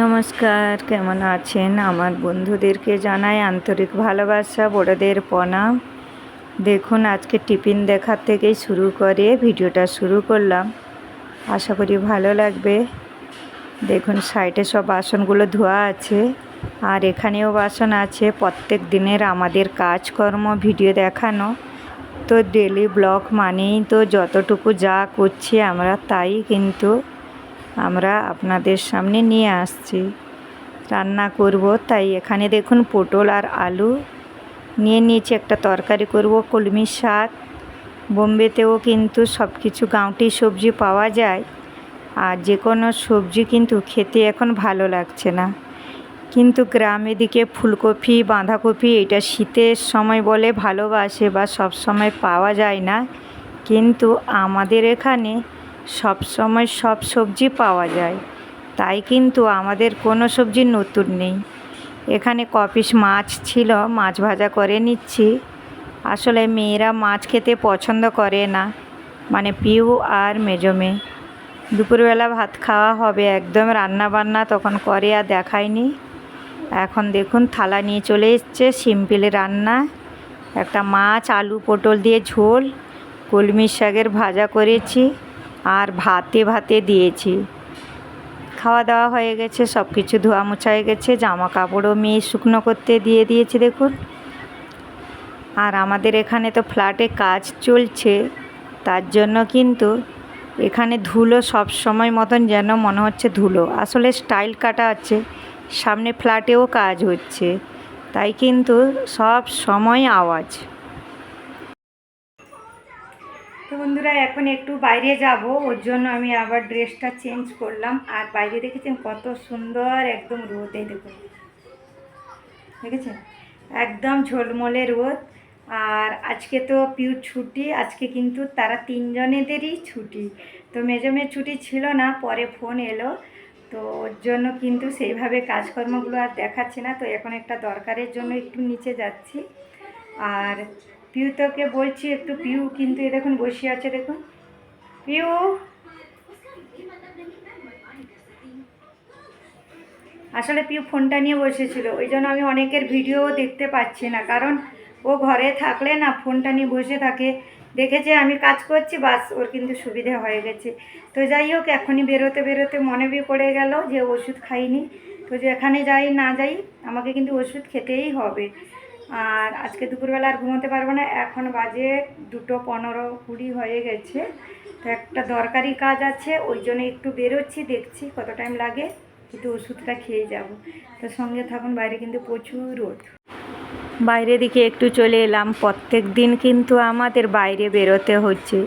নমস্কার, কেমন আছেন? আমার বন্ধুদেরকে জানাই আন্তরিক ভালোবাসা, বড়দের প্রণাম। দেখুন, আজকে টিফিন দেখার থেকেই শুরু করে, ভিডিওটা শুরু করলাম। আশা করি ভালো লাগবে। দেখুন, সাইডে সব বাসনগুলো ধোয়া আছে, আর এখানেও বাসন আছে। প্রত্যেক দিনের আমাদের কাজকর্ম, ভিডিও দেখানো। তো ডেলি ব্লগ মানেই তো যতটুকু যা করছি আমরা তাই কিন্তু আমরা আপনাদের সামনে নিয়ে আসছি। রান্না করব, তাই এখানে দেখুন পটল আর আলু। নিয়ে নিয়েছি একটা তরকারি করব, কলমি শাক। বোম্বেতেও কিন্তু সব কিছু গাঁটি সবজি পাওয়া যায়। আর যে কোনো সবজি কিন্তু খেতে এখন ভালো লাগছে না। কিন্তু গ্রামের দিকে ফুলকপি, বাঁধাকপি এটা শীতের সময় বলে ভালোবাসে বা সব সময় পাওয়া যায় না। কিন্তু আমাদের এখানে সব সময় সব সবজি পাওয়া যায়। তাই কিন্তু আমাদের কোনো সবজি নতুন নেই। এখানে কপিস মাছ ছিল, মাছ ভাজা করে নিচ্ছি। আসলে মেয়েরা মাছ খেতে পছন্দ করে না। মানে পিউ আর মেজো মেয়ে। দুপুরবেলা ভাত খাওয়া হবে, একদম রান্না বান্না তখন করে আর দেখায়নি। এখন দেখুন, থালা নিয়ে চলে এসছে, সিম্পল রান্না। একটা মাছ, আলু, পটল দিয়ে ঝোল কলমির শাকের ভাজা করেছি। আর ভাতে ভাতে দিয়েছি। খাওয়া দাওয়া হয়ে গেছে সব কিছু ধোয়া মোছা হয়ে গেছে জামা কাপড়ও মেয়ে শুকনো করতে দিয়ে দিয়েছি দেখুন। আর আমাদের এখানে তো ফ্ল্যাটে কাজ চলছে, তার জন্য কিন্তু এখানে ধুলো সব সময় মতন যেন মনে হচ্ছে ধুলো। আসলে স্টাইল কাটা আছে, সামনে ফ্ল্যাটেও কাজ হচ্ছে, তাই কিন্তু সব সময় আওয়াজ। তো বন্ধুরা, এখন একটু বাইরে যাব। ওর জন্য আমি আবার ড্রেসটা চেঞ্জ করলাম। আর বাইরে দেখেছেন কত সুন্দর একদম রোদে দেখুন। দেখেছেন? একদম ঝোলমলে রোদ। আর আজকে তো পিউ ছুটি, আজকে কিন্তু তারা তিনজনেদেরই ছুটি। তো মেজো মেয়ের ছুটি ছিল না, পরে ফোন এলো। তো ওর জন্য কিন্তু সেইভাবে কাজকর্মগুলো আর দেখাচ্ছি না। তো এখন একটা দরকারের জন্য একটু নিচে যাচ্ছি। আর পিউ তোকে বলছি, একটু পিউ কিন্তু এ দেখুন বসে আছে, দেখুন। পিউ! আসলে পিউ ফোনটা নিয়ে বসেছিল, ওই জন্য আমি অনেকের ভিডিও দেখতে পাচ্ছি না, কারণ ও ঘরে থাকলে না ফোনটা নিয়ে বসে থাকে। দেখেছে আমি কাজ করছি, বাস, ওর কিন্তু সুবিধে হয়ে গেছে। তো যাই হোক, এখনই বেরোতে বেরোতে মনে বি পড়ে গেল যে ওষুধ খাইনি। তো যেখানে যাই না যাই, আমাকে কিন্তু ওষুধ খেতেই হবে। আর আজকে দুপুরবেলা আর ঘুমোতে পারব না, এখন বাজে দুটো পনেরো কুড়ি হয়ে গেছে। তো একটা দরকারি কাজ আছে, ওই জন্য একটু বেরোচ্ছি, দেখছি কত টাইম লাগে, কিন্তু ওষুধটা খেয়ে যাব। তো সঙ্গে থাকুন, বাইরে কিন্তু প্রচুর রোদ। বাইরে দিকে একটু চলে এলাম, প্রত্যেক দিন কিন্তু আমাদের বাইরে বেরোতে হচ্ছে।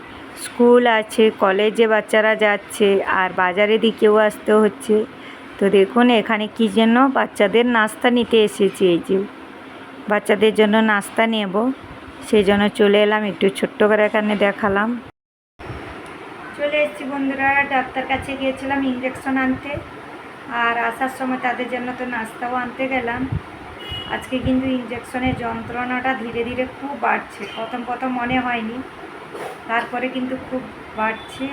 স্কুল আছে, কলেজে বাচ্চারা যাচ্ছে, আর বাজারে দিকেও আসতে হচ্ছে। তো দেখুন, এখানে কী যেন বাচ্চাদের নাস্তা নিতে এসেছি, এই যে। বাচ্চাদের জন্য নাস্তা নেব। সেই জন্য চলে এলাম, একটু ছোট্ট করে এখানে দেখালাম। চলে এসেছি বন্ধুরা, ডাক্তার কাছে গিয়েছিলাম ইঞ্জেকশন আনতে। আর আসার সময় তাদের জন্য তো নাস্তাও আনতে গেলাম। আজকে কিন্তু ইঞ্জেকশনের যন্ত্রণাটা ধীরে ধীরে খুব বাড়ছে। প্রথম প্রথম মনে হয়নি, তারপরে কিন্তু খুব বাড়ছে।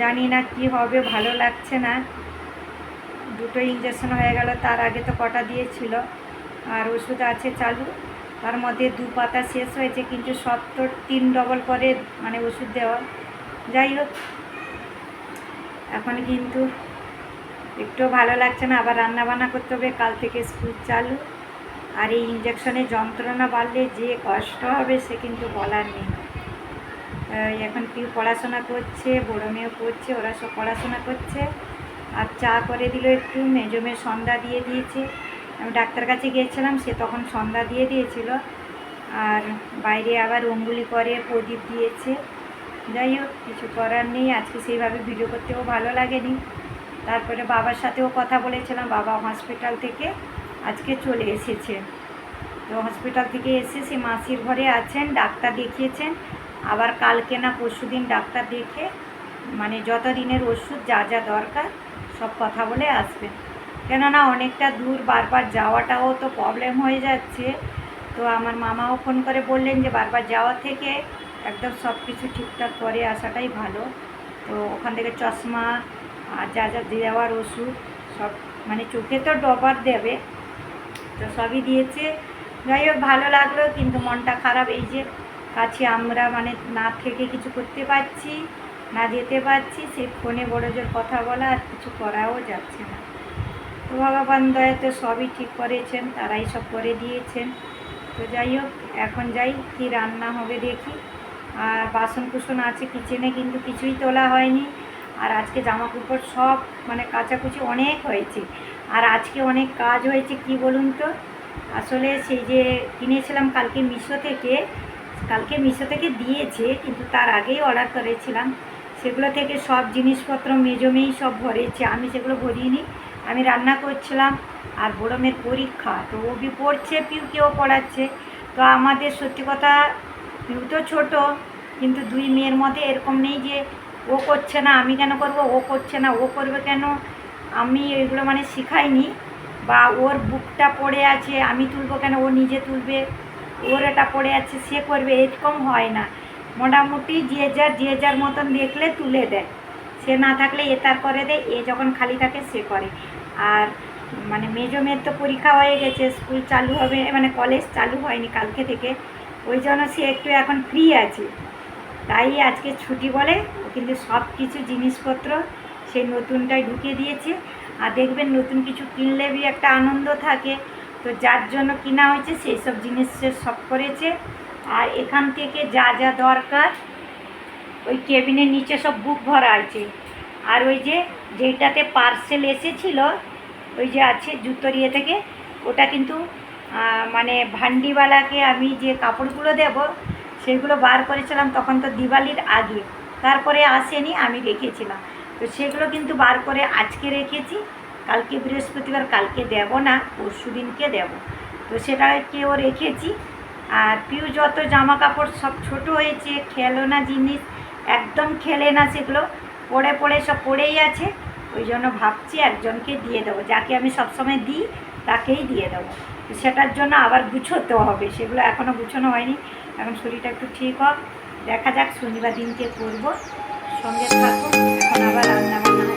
জানি না কি হবে, ভালো লাগছে না। দুটো ইঞ্জেকশন হয়ে গেল, তার আগে তো কটা দিয়েছিল। আর ওষুধ আছে চালু। তার মধ্যে দু পাতা শেষ হয়েছে, কিন্তু সব তো তিন ডবল করে মানে ওষুধ দেওয়া। যাই হোক, এখন কিন্তু একটু ভালো লাগছে না, আবার রান্না বান্না করতে হবে। কাল থেকে স্কুল চালু। আর এই ইঞ্জেকশনের যন্ত্রণা বাড়লে যে কষ্ট হবে সে কিন্তু বলার নেই। এখন কি পড়াশোনা করছে, বড়ো মেয়েও করছে ওরা সব পড়াশোনা করছে। আর চা করে দিল একটু, মেজো মেয়ে সন্ধ্যা দিয়ে দিয়েছে। আমি ডাক্তার কাছে গিয়েছিলাম, সে তখন সন্ধ্যা দিয়ে দিয়েছিল। আর বাইরে আবার অঙ্গুলি করে প্রদীপ দিয়েছে। যাই হোক, কিছু করার নেই, আজকে সেইভাবে ভিডিও করতেও ভালো লাগেনি। তারপরে বাবার সাথেও কথা বলেছিলাম, বাবা হসপিটাল থেকে আজকে চলে এসেছে। তো হসপিটাল থেকে এসে সে মাসির ঘরে আছেন, ডাক্তার দেখিয়েছেন। আবার কালকে না পরশু দিন ডাক্তার দেখে মানে যত দিনের ওষুধ, যা যা দরকার, সব কথা বলে আসবেন। কেননা অনেকটা দূর বারবার যাওয়াটাও তো প্রবলেম হয়ে যাচ্ছে। তো আমার মামাও ফোন করে বললেন যে বারবার যাওয়া থেকে একদম সব কিছু ঠিকঠাক করে আসাটাই ভালো। তো ওখান থেকে চশমা আর যা যা দেওয়ার ওষুধ সব মানে চোখে তো ডবার দেবে, তো সবই দিয়েছে। যাই হোক, ভালো লাগল, কিন্তু মনটা খারাপ। এই যে কাছে আমরা মানে না থেকে কিছু করতে পারছি, না যেতে পারছি সে ফোনে বড় জোর কথা বলা আর কিছু করাও যাচ্ছে না। ভগবান দয়াতে সবই ঠিক করেছেন, তারাই সব করে দিয়েছেন। তো যাই হোক, এখন যাই, কি রান্না হবে দেখি। আর বাসন কুসন আছে, কিচেনে কিন্তু কিছুই তোলা হয়নি। আর আজকে জামা কাপড় সব মানে কাচাকুচি অনেক হয়েছে। আর আজকে অনেক কাজ হয়েছে, কি বলুন তো? আসলে সেই যে কিনেছিলাম কালকে মিশো থেকে, কালকে মিশো থেকে দিয়েছে, কিন্তু তার আগেই অর্ডার করেছিলাম। সেগুলো থেকে সব জিনিসপত্র মেজমেই সব ভরেছে, আমি সেগুলো ভরিনি। আমি রান্না করছিলাম আর বড় মেয়ের পরীক্ষা, তো ও বি পড়ছে পিউকেও পড়াচ্ছে। তো আমাদের সত্যি কথা, পিউ তো ছোটো, কিন্তু দুই মেয়ের মধ্যে এরকম নেই যে ও করছে না, আমি কেন করব, ও করছে না, ও করবে কেন, আমি এগুলো মানে শিখাইনি। বা ওর বুকটা পড়ে আছে, আমি তুলবো কেন, ও নিজে তুলবে, ওর এটা পড়ে আছে, সে করবে, এরকম হয় না। মোটামুটি যে যার যে যার মতন দেখলে তুলে দেয়। সে না থাকলে এ তার করে দেয় এ যখন খালি থাকে সে করে। আর মানে মেজো মেয়ের তো পরীক্ষা হয়ে গেছে, স্কুল চালু হবে মানে কলেজ চালু হয়নি কালকে থেকে। ওই জন্য সে একটু এখন ফ্রি আছে। তাই আজকে ছুটি বলে কিন্তু সব কিছু জিনিসপত্র সেই নতুনটাই ঢুকিয়ে দিয়েছে। আর দেখবেন নতুন কিছু কিনলে বি একটা আনন্দ থাকে। তো যার জন্য কিনা হয়েছে সেই সব জিনিস সে সব করেছে। আর এখান থেকে যা যা দরকার ওই কেবিনের নিচে সব বুক ভরা আছে। আর ওই যে যেইটাতে পার্সেল এসেছিল, ওই যে আছে জুতোর ইয়ে থেকে, ওটা কিন্তু মানে ভান্ডিওয়ালাকে আমি যে কাপড়গুলো দেব, সেগুলো বার করেছিলাম তখন তো দিওয়ালির আগে। তারপরে আসেনি, আমি রেখেছিলাম। তো সেগুলো কিন্তু বার করে আজকে রেখেছি, কালকে বৃহস্পতিবার, কালকে দেব না, পরশু দিনকে দেবো। তো সেটাকেও রেখেছি। আর পিউ যত জামা কাপড় সব ছোট হয়েছে, খেলনা জিনিস একদম খেলে না সেগুলো। পড়ে পড়ে সব পড়েই আছে। ওই জন্য ভাবছি একজনকে দিয়ে দেবো। যাকে আমি সবসময় দিই, তাকেই দিয়ে দেবো। সেটার জন্য আবার গুছোতে হবে। সেগুলো এখনও গুছানো হয়নি। এখন শরীরটা একটু ঠিক হোক। দেখা যাক শনিবার দিনকে করব। সঙ্গে থাকব এখন আবার রান্না বান্না